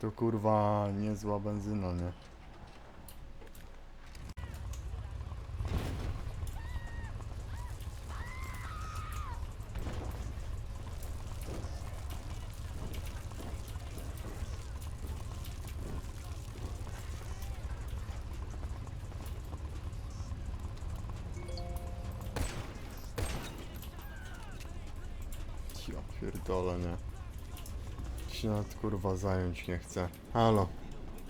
To kurwa niezła benzyna, nie? Ja pierdolę, nie. Się nad kurwa zająć nie chcę. Halo.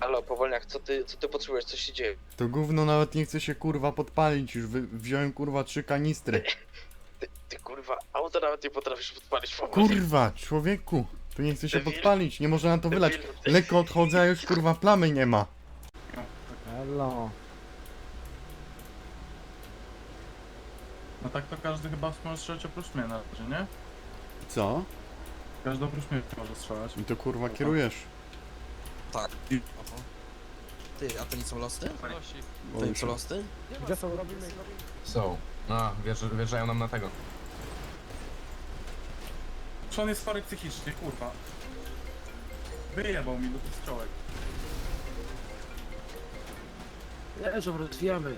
Halo, powolniak, co ty, co ty potrzebujesz, co się dzieje? To gówno nawet nie chce się kurwa podpalić, już wy, wziąłem kurwa trzy kanistry. Ty, ty kurwa, auto nawet nie potrafisz podpalić powoli. Kurwa, człowieku! To nie chce się Debil. podpalić, nie można na to wylać. Debilu, ty. Lekko odchodzę, a już kurwa plamy nie ma. Hello. No tak to każdy chyba może strzelać oprócz mnie na razie, nie? Co? Każdy oprócz mnie może strzelać. I to kurwa kierujesz. Tak. Oho. Ty, a to nie są losy? To nie są losy? Gdzie są? Robimy, robimy. Są. A, wjeżdż, wjeżdżają nam na tego. Czy on jest chory psychicznie, kurwa? Wyjebał mi do tych strzałek. Leżą, rozwijamy.